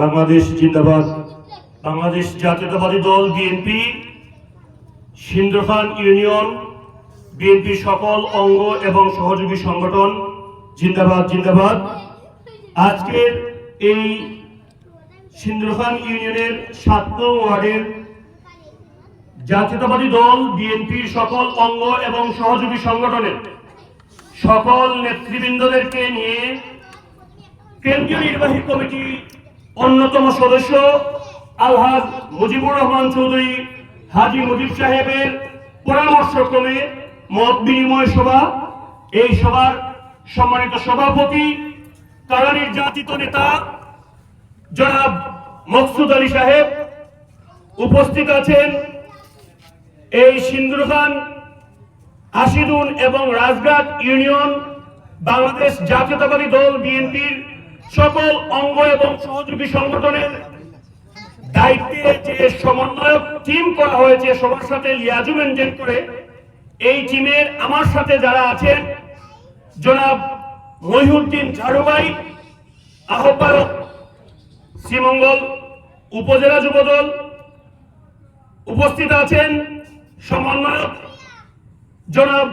বাংলাদেশ জিন্দাবাদ। বাংলাদেশ জাতীয়তাবাদী দল বিএনপি সিন্দ্রখান ইউনিয়ন বিএনপি সকল অঙ্গ এবং সহযোগী সংগঠন, জিন্দাবাদ জিন্দাবাদ। আজকের এই সিন্দ্রখান ইউনিয়নের সাত ওয়ার্ডের জাতীয়তাবাদী দল বিএনপির সকল অঙ্গ এবং সহযোগী সংগঠনের সকল নেতৃবৃন্দদেরকে নিয়ে কেন্দ্রীয় নির্বাহী কমিটি অন্যতম সদস্য আলহাজ মুজিবুর রহমান চৌধুরী, হাজি মুজিব সাহেবের পরামর্শক্রমে মত বিনিময় সভা। এই সভার সম্মানিত সভাপতি কারা নির্যাতিত নেতা জনাব মকসুদ আলী সাহেব উপস্থিত আছেন। এই সিন্দুর খান আশিদুন এবং রাজঘাট ইউনিয়ন, বাংলাদেশ জাতীয়তাবাদী দল বিএনপির সকল অঙ্গ এবং সহযোগী সংগঠনের দায়িত্বে যে সমন্বয়ক টিম করা হয়েছে, সবার সাথে লিয়াজু মেনটেন করে, এই টিমের আমার সাথে যারা আছেন, জনাব মহিউদ্দিন ঝাড়ুবাই আহ্বায়ক শ্রীমঙ্গল উপজেলা যুবদল উপস্থিত আছেন, সমন্বয়ক জনাব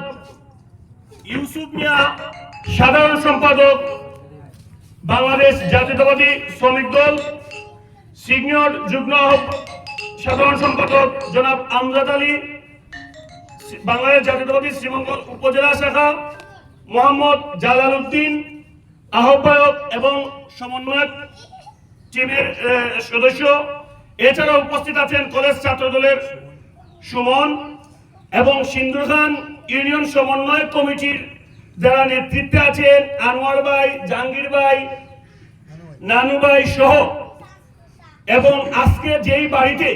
ইউসুফ মিয়া, সাধারণ সম্পাদক বাংলাদেশ জাতীয়তাবাদী শ্রমিক দল, সিনিয়র যুগ্ম সাধারণ সম্পাদক জনাব আমজাদ আলী, বাংলাদেশ জাতীয়তাবাদী শ্রীমঙ্গল উপজেলা শাখা, মোহাম্মদ জালাল উদ্দিন, আহ্বায়ক এবং সমন্বয়ক টিমের সদস্য। এছাড়া উপস্থিত আছেন কলেজ ছাত্র দলের সুমন এবং সিন্ধু খান ইউনিয়ন সমন্বয় কমিটির যারা নেতৃত্বে আছেন, আনোয়ার ভাই, জাহাঙ্গীর ভাই, নানু ভাই সহ। এবং আজকে যেই বাড়িতে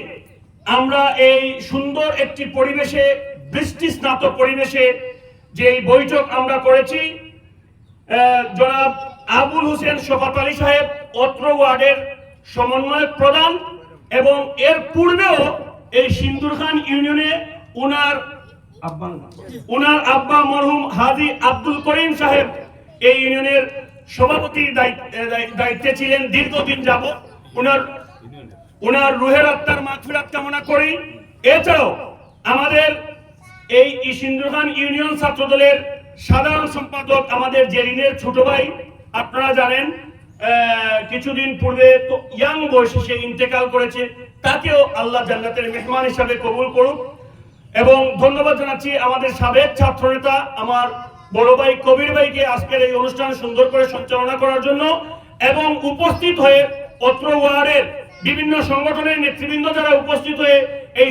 আমরা এই সুন্দর একটি পরিবেশে বৃষ্টি স্নাত পরিবেশে যে বৈঠক আমরা করেছি জনাব আবুল হোসেন শফাত আলী সাহেব অত্র ওয়ার্ডের সমন্বয় প্রধান এবং এর পূর্বেও এই সিন্দুর খান ইউনিয়নে উনার উনার আব্বা মরহুম হাজি আব্দুল করিম সাহেব। এই ইউনিয়নের সভাপতির দায়িত্ব- ছিলেন দীর্ঘদিন যাব উনার ওনার রুহের আত্মার মাগফিরাত কামনা করি। এছাড়াও আমাদের এই ইসিন্দ্রখান ইউনিয়ন ছাত্র দলের সাধারণ সম্পাদক আমাদের জেরিনের ছোট ভাই, আপনারা জানেন কিছুদিন পূর্বে ইয়াং বয়সে সে ইন্তেকাল করেছে। তাকেও আল্লাহ জান্নাতের মেহমান হিসাবে কবুল করুক। এবং ধন্যবাদ জানাচ্ছি আমাদের সাবেক ছাত্রনেতা, আমার বড় ভাই কবির ভাইকে আজকের এই অনুষ্ঠান সুন্দর করে সঞ্চালনা করার জন্য এবং উপস্থিত হয়ে অত্র ওয়ার্ডের বিভিন্ন সংগঠনের নেতৃবৃন্দ যারা উপস্থিত হয়ে এই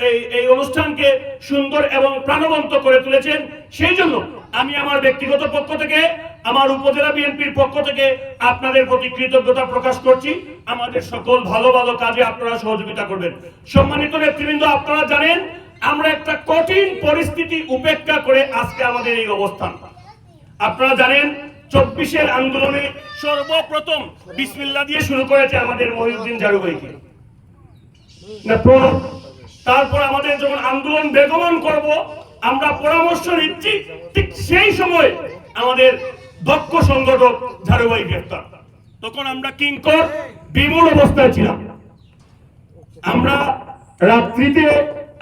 এই- এই অনুষ্ঠানকে সুন্দর এবং প্রাণবন্ত করে তুলেছেন। সেই জন্য আমি আমার ব্যক্তিগত পক্ষ থেকে, আমার উপজেলা বিএনপির পক্ষ থেকে আপনাদের প্রতি কৃতজ্ঞতা প্রকাশ করছি। আমাদের সকল ভালো ভালো কাজে আপনারা সহযোগিতা করবেন। সম্মানিত নেতৃবৃন্দ, আপনারা জানেন আমরা একটা কঠিন পরিস্থিতি উপেক্ষা করে আজকে আমাদের এই অবস্থান। আপনারা জানেন চব্বিশের আন্দোলনে সর্বপ্রথম বিসমিল্লা দিয়ে শুরু করেছে আমাদের মহিউদ্দিন জারুভাইকে না, তারপর আমাদের যখন আন্দোলন বেগমন করব আমরা পরামর্শ নিচ্ছি ঠিক সেই সময় আমাদের দক্ষ সংগঠক ঝাড়ুভাই গ্রেফতার তখন আমরা কিঙ্কর বিমূল অবস্থায় ছিলাম। আমরা রাত্রিতে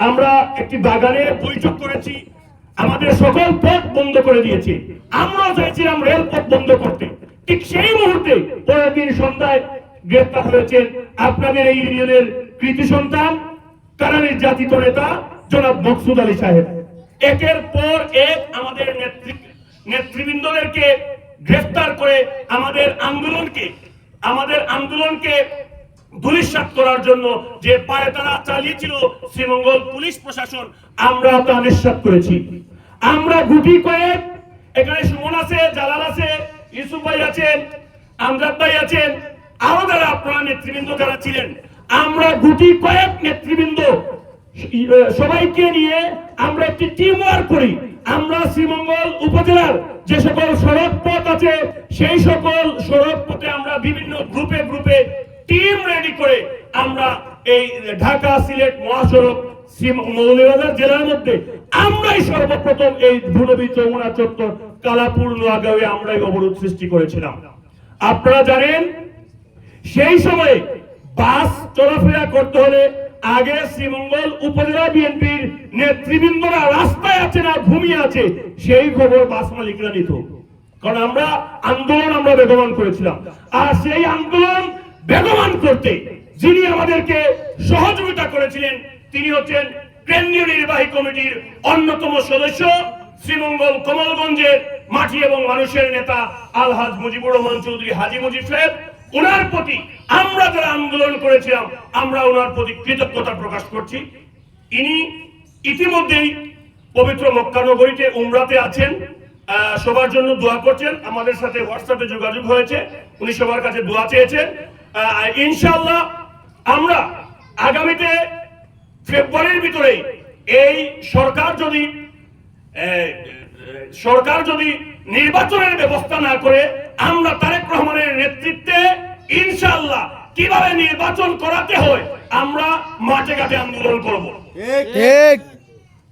আমরা একটি বাগানে বৈঠক করেছি। আমাদের সকল পথ বন্ধ করে দিয়েছি। আমরা চাইছিলাম রেলপথ বন্ধ করতে। ঠিক সেই মুহূর্তে পরের দিন সন্ধ্যায় গ্রেপ্তার হয়েছেন আপনাদের এই ইউনিয়নের কৃতি সন্তান কারা নির্যাতিত নেতা জনাব মকসুদ আলী সাহেব। একের পর এক আমাদের নেতৃবৃন্দদেরকে গ্রেফতার করে আমাদের আন্দোলনকে আমাদের আন্দোলনকে ধূলিসাৎ করার জন্য যে পায়ে তারা চালিয়েছিল, শ্রীমঙ্গল পুলিশ প্রশাসন, আমরা তা নিঃসাত করেছি। আমরা গুটি এখানে সুমন আছে, জালাল আছে, ইউসুফ ভাই আছেন, আমজাদ ভাই আছেন, আরও যারা আপনারা নেতৃবৃন্দ যারা ছিলেন, আমরা গুটি কয়েক নেতৃবৃন্দ সবাইকে নিয়ে আমরা একটি টিম ওয়ার্ক করি। আমরা শ্রীমঙ্গল উপজেলার যে সকল সড়ক পথ আছে, সেই সকল সড়ক পথে আমরা বিভিন্ন গ্রুপে গ্রুপে টিম রেডি করে আমরা এই ঢাকা সিলেট মহাসড়ক মৌলভীবাজার জেলার মধ্যে আমরাই সর্বপ্রথম এই ভুলবী চৌমুনা চত্বর, কালাপুর, নোয়াগাঁওয়ে আমরাই অবরোধ সৃষ্টি করেছিলাম। আপনারা জানেন, সেই সময়ে বাস চলাফেরা করতে হলে আগে শ্রীমঙ্গল উপজেলা বিএনপির নেতৃবৃন্দরা রাস্তায় আছে না ঘুমিয়ে আছে, সেই খবর বাস মালিকরা নিত। কারণ আমরা আন্দোলন আমরা বেগমান করেছিলাম। আর সেই আন্দোলন বেগমান করতে যিনি আমাদেরকে সহযোগিতা করেছিলেন, তিনি হচ্ছেন কেন্দ্রীয় নির্বাহী কমিটির অন্যতম সদস্য শ্রীমঙ্গল কমলগঞ্জের মাটি এবং মানুষের নেতা আলহাজ মুজিবুর রহমান চৌধুরী হাজি মুজিব সাহেব। ওনার প্রতি আমরা যারা আন্দোলন করেছিলাম, আমরা ওনার প্রতি কৃতজ্ঞতা প্রকাশ করছি। ইনি ইতিমধ্যেই পবিত্র মক্কা নগরীতে উমরাতে আছেন। সবার জন্য দোয়া করছেন। আমাদের সাথে হোয়াটসঅ্যাপে যোগাযোগ হয়েছে। উনি সবার কাছে দোয়া চেয়েছেন। আহ, ইনশাআল্লাহ আমরা আগামীতে ফেব্রুয়ারির ভিতরে এই সরকার যদি সরকার যদি নির্বাচনের ব্যবস্থা না করে আমরা তারেক রহমানের নেতৃত্বে ইনশাআল্লাহ কীভাবে নির্বাচন করাতে হয় আমরা মাঠে ঘাটে আন্দোলন করব।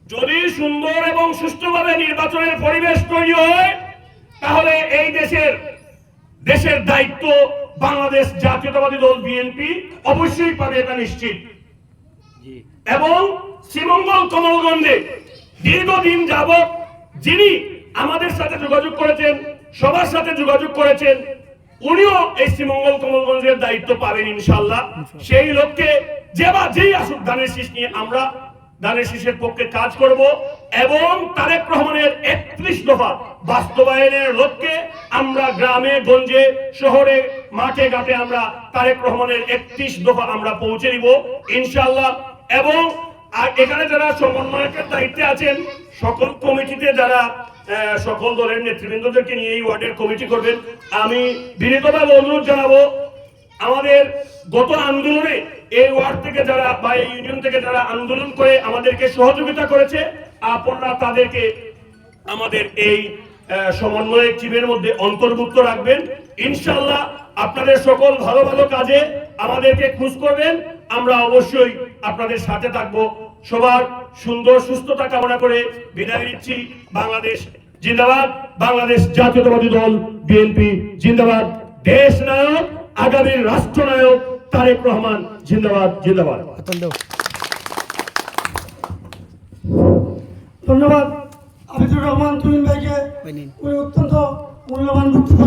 যদি সুন্দর এবং সুষ্ঠুভাবে নির্বাচনের পরিবেশ তৈরি হয় তাহলে এই দেশের দেশের দায়িত্ব বাংলাদেশ জাতীয়তাবাদী দল বিএনপি অবশ্যই পাবে এটা নিশ্চিত। এবং শ্রীমঙ্গল কমলগঞ্জে দীর্ঘদিন যাবৎ যিনি আমাদের সাথে যোগাযোগ করেছেন সবার সাথে যোগাযোগ করেছেন উনিও এই শ্রীমঙ্গল কমলগঞ্জের দায়িত্ব পাবেন ইনশাল্লাহ সেই লক্ষ্যে যে বা যেই আসুক ধানের শীষ নিয়ে আমরা শীষের পক্ষে কাজ করব এবং তারেক রহমানের একত্রিশ দফা বাস্তবায়নের লক্ষ্যে আমরা গ্রামে, গঞ্জে, শহরে, মাঠে, ঘাটে আমরা তারেক রহমানের একত্রিশ দফা আমরা পৌঁছে দিব ইনশাল্লাহ এবং আর এখানে যারা সমন্বয়কের দায়িত্বে আছেন, সকল কমিটিতে যারা সকল দলের নেতৃবৃন্দদেরকে নিয়ে এই ওয়ার্ডের কমিটি করবেন, আমি বিনীতভাবে অনুরোধ জানাব আমাদের গত আন্দোলনে এই ওয়ার্ড থেকে যারা বা এই ইউনিয়ন থেকে যারা আন্দোলন করে আমাদেরকে সহযোগিতা করেছে আপনারা তাদেরকে আমাদের এই আহ, সমন্বয়ক টিমের মধ্যে অন্তর্ভুক্ত রাখবেন। ইনশাল্লাহ আপনাদের সকল ভালো ভালো কাজে আমাদেরকে খুশ করবেন। আমরা অবশ্যই আপনাদের সাথে থাকব। সবার সুন্দর সুস্থতা কামনা করে বিদায় নিচ্ছি। বাংলাদেশ জিন্দাবাদ। বাংলাদেশ জাতীয়তাবাদী দল বিএনপি জিন্দাবাদ। দেশ নায়ক আগামীর রাষ্ট্রনায়ক তারেক রহমান জিন্দাবাদ জিন্দাবাদ। ধন্যবাদ। আবিদুর রহমান তুমি ভাইকে। উনি অত্যন্ত মূল্যবান বক্তব্য